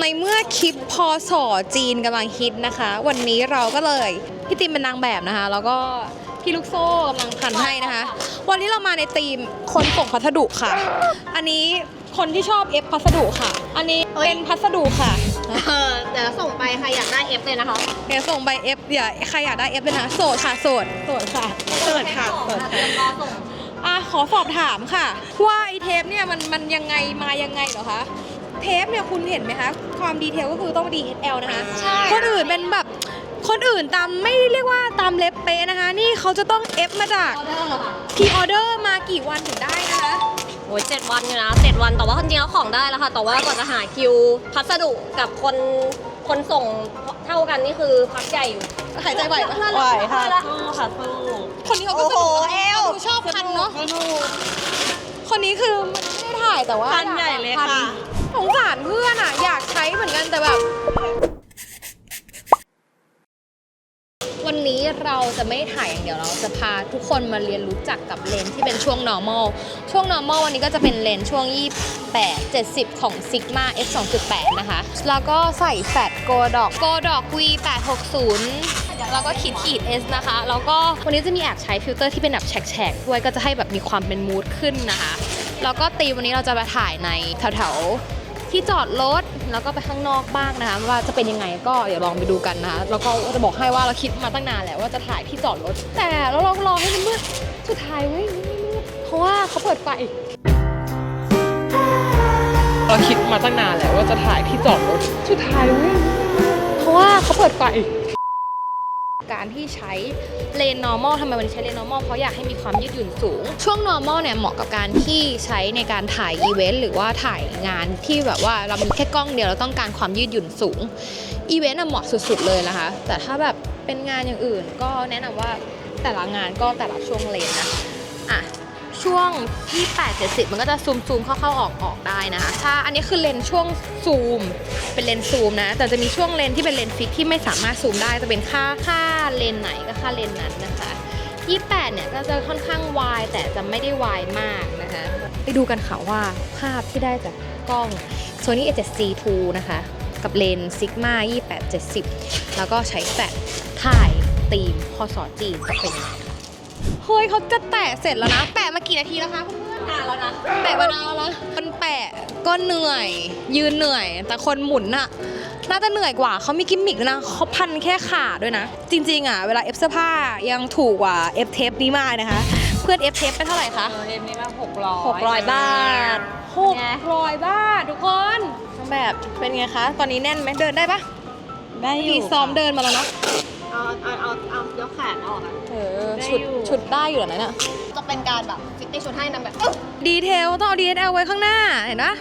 ในเมื่อคลิปพอสอจีนกำลังฮิตนะคะ วันนี้เราก็เลย พี่ติมเป็นนางแบบนะคะ แล้วก็พี่ลูกโซ่กำลังพันให้นะคะ วันนี้เรามาในธีมคนส่งพัสดุค่ะ อันนี้คนที่ชอบเอฟพัสดุค่ะ อันนี้เป็นพัสดุค่ะ เออเดี๋ยวส่งไปใครอยากได้เอฟเลยนะคะเดี๋ยวส่งใบเอฟอย่าใครอยากได้เอฟเลยนะ โสดค่ะ โสด โสดค่ะโสดค่ะโสดค่ะ รอส่งอะขอสอบถามค่ะ ว่าไอเทปเนี่ยมันมันยังไงมายังไงเหรอคะ เทปเนี่ยคุณเห็นไหมคะ ความดีเทลก็คือต้อง DHL นะคะใช่ คนอื่นเป็นแบบคนอื่นตามไม่ได้เรียกว่าตามเล็บเป๊ะนะคะ นี่เขาจะต้องเอฟมาจากออเดอร์ค่ะพีออเดอร์มากี่วันถึงได้นะคะ โอ้ยเจ็ดวันอยู่นะเจ็ดวันแต่ว่าจริงๆแล้วของได้แล้วค่ะ แต่ว่ากว่าจะหาคิว พัสดุกับคนคนส่งเท่ากันนี่คือพักใหญ่อยู่หายใจไหวปะ ไหวค่ะสู้ค่ะสู้คนนี้เขาก็สนุกนะคะดูชอบพันเนาะคนนี้คือไม่ได้ถ่ายแต่ว่าพันใหญ่เลยค่ะ สงสารเพื่อนอะอยากใช้เหมือนกันแต่แบบ วันนี้เราจะไม่ถ่ายอย่างเดียวเราจะพาทุกคนมาเรียนรู้จักกับเลนส์ที่เป็นช่วง normal ช่วง normal วันนี้ก็จะเป็นเลนส์ช่วง 28 70 ของ Sigma f 2.8 นะคะ แล้วก็ใส่แฟลตโกดอกโกดอก v 860แล้วก็ขีดขีด S นะคะ แล้วก็วันนี้จะมีแอบใช้ฟิลเตอร์ที่เป็นแบบแฉกๆด้วยก็จะให้แบบมีความเป็นมูดขึ้นนะคะ แล้วก็ตีวันนี้เราจะมาถ่ายในแถวๆ ที่จอดรถแล้วก็ไปข้างนอกบ้างนะคะว่าจะเป็นยังไงก็เดี๋ยวลองไปดูกันนะคะแล้วก็จะบอกให้ว่าเราคิดมาตั้งนานแล้วว่าจะถ่ายที่จอดรถ แต่แล้วเราก็รอให้มันมืดสุดท้ายเว้ยไม่มืดเพราะว่าเขาเปิดไฟเราคิดมาตั้งนานแล้วว่าจะถ่ายที่จอดรถสุดท้ายเว้ยเพราะว่าเขาเปิดไฟ การที่ใช้เลน normal ทำไมวันนี้ใช้เลน normal เพราะอยากให้มีความยืดหยุ่นสูง ช่วง normal เนี่ยเหมาะกับการที่ใช้ในการถ่ายอีเวนต์หรือว่าถ่ายงานที่แบบว่าเรามีแค่กล้องเดียวเราต้องการความยืดหยุ่นสูงอีเวนต์เหมาะสุดๆเลยนะคะ แต่ถ้าแบบเป็นงานอย่างอื่น ก็แนะนำว่าแต่ละงานก็แต่ละช่วงเลนนะอะช่วงที่8 70 มันก็จะซูมซูมๆเข้าๆออกออกๆได้นะคะถ้าอันนี้คือเลนช่วงซูม เป็นเลนซูมนะ แต่จะมีช่วงเลนที่เป็นเลนฟิกที่ไม่สามารถซูมได้ จะเป็นค่าค่า เลนส์ไหนก็ค่าเลนส์นั้นนะคะ28เนี่ยก็จะค่อนข้างวายแต่จะไม่ได้วายมากนะคะไปดูกันค่ะว่าภาพที่ได้จากกล้อง Sony A7C II นะคะ กับเลนส์ Sigma 28 70 แล้วก็ใช้แฟลชถ่ายตีมพอสอจีนจะเป็นยังไงเฮ้ยเขาจะแปะเสร็จแล้วนะ แปะมากี่นาทีแล้วคะเพื่อนๆนานแล้วนะแปะมานานแล้วนะคนแปะก็เหนื่อย ยืนเหนื่อย แต่คนหมุนน่ะ น่าจะเหนื่อยกว่าเขามีกิมมิกด้วยนะเขาพันแค่ขาด้วยนะ จริง ๆ อะ เวลาเอฟเสื้อผ้ายังถูกกว่าเอฟเทปนี้มากนะคะ เพื่อนเอฟเทปไปเท่าไหร่คะเออเอ็มนี่ละหกร้อยหกร้อยบาทหกร้อยบาททุกคนแบบเป็นไงคะ ตอนนี้แน่นไหมเดินได้ปะได้อยู่มีซ้อมเดินมาแล้วเนาะเอาเอาเอาเอายกแขนออกอะเออได้ชุดอยู่ชุดได้อยู่แล้วนะเนี่ย จะเป็นการแบบฟิตติ้งชุดให้นางแบบดีเทลต้องเอา DSL ไว้ข้างหน้า เห็นปะ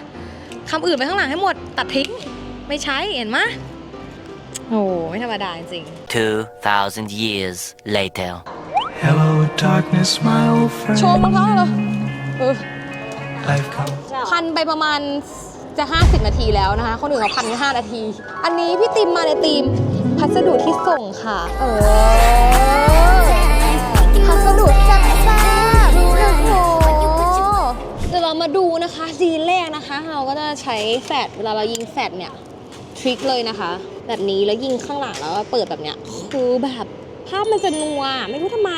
คำอื่นไว้ข้างหลังให้หมดตัดทิ้ง ไม่ใช้เห็นมะโอ้ไม่ธรรมดาจริง 2,000 years later. Hello, darkness, my old โชว์รองเท้าเหรอ friend. เออ Life comes. พันไปประมาณจะ 50 นาทีแล้วนะคะ คนอื่นเขาพันแค่5นาที อันนี้พี่ติมมาในทีม พัสดุที่ส่งค่ะ เออ พัสดุแซ่บๆโอ้โหเดี๋ยวเรามาดูนะคะซีนแรกนะคะ เราก็จะใช้แฟลชเวลาเรายิงแฟลชเนี่ย ทริคเลยนะคะ แบบนี้แล้วยิงข้างหลังแล้วเปิดแบบเนี้ยคือแบบภาพมันจะนัวไม่รู้ทำไม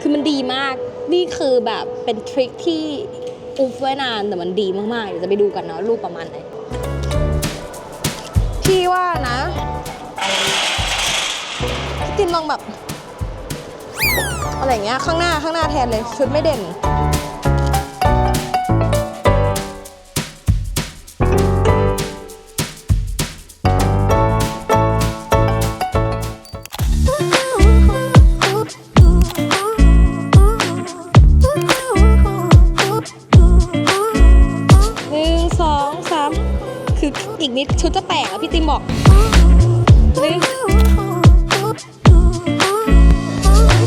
คือมันดีมาก นี่คือแบบเป็นทริคที่อุบไว้นานแต่มันดีมากๆเดี๋ยวจะไปดูกันเนาะรูปประมาณไหนพี่ว่านะพี่ตินลองแบบอะไรเงี้ยข้างหน้าข้างหน้าแทนเลยชุดไม่เด่น คืออีกนิดชุดจะแตกแล้วพี่ติมบอกหนึ่ง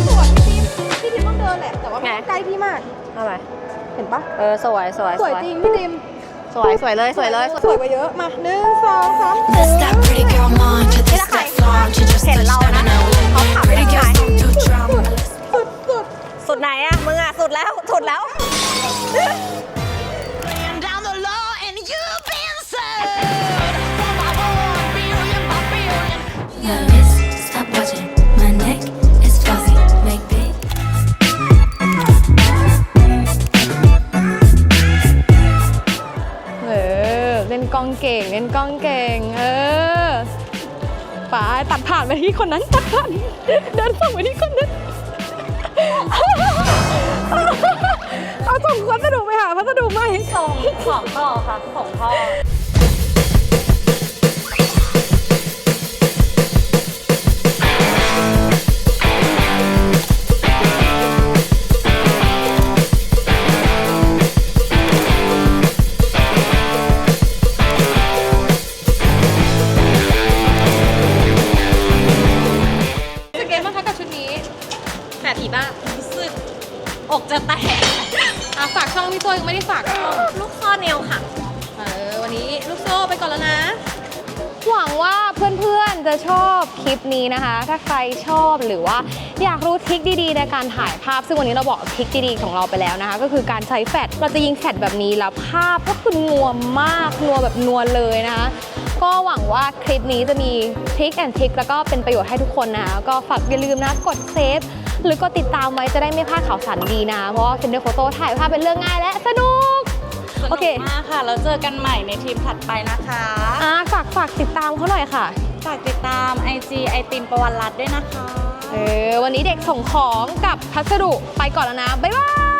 สวยพี่ติมพี่ติมต้องเดินแหละ แต่ว่าไม่ต้องใกล้พี่มากเอาไปเห็นปะเออสวยสวยสวยจริงพี่ติมสวยสวยเลยสวยเลยสวยกว่าเยอะ มาหนึ่งสองสาม That's that pretty girl mind to this that flaw. She just touched down and out. Pretty girls don't do drama. สุดสุดสุดไหนอะมึงอะสุดแล้วสุดแล้ว ไปตัดผ่านไปที่คนนั้นตัดผ่านเดินส่งไปที่คนนั้นเอาส่งพัสดุไปหาพัสดุไหมส่งของต่อค่ะส่งท่อ อะฝากช่องพี่ตัวยังไม่ได้ฝากช่องลูกข้อเนวค่ะ เออวันนี้ลูกโซ่ไปก่อนแล้วนะ หวังว่าเพื่อนๆจะชอบคลิปนี้นะคะ ถ้าใครชอบหรือว่าอยากรู้ทริคดีๆ ในการถ่ายภาพ ซึ่งวันนี้เราบอกทริคดีๆของเราไปแล้วนะคะ ก็คือการใช้แฟลชเราจะยิงแฟลชแบบนี้แล้วภาพก็คือนัวมากนัวแบบนัวเลยนะคะ ก็หวังว่าคลิปนี้จะมีทริคแอนทริคแล้วก็เป็นประโยชน์ให้ทุกคนนะคะก็ฝากอย่าลืมนะกดเซฟ หรือกดติดตามไว้จะได้ไม่พลาดข่าวสารดีนะ เพราะว่าเซนเดอร์โฟโต้ถ่ายภาพเป็นเรื่องง่ายและสนุกสโอนุกเค มากค่ะ แล้วเจอกันใหม่ในทีมถัดไปนะคะ อ่าฝากฝากติดตามเขาหน่อยค่ะ ฝากติดตาม IG ไอติมประวันรัตน์ด้วยนะคะ เออ วันนี้เด็กส่งของกับพัสดุไปก่อนแล้วนะ บ๊ายบาย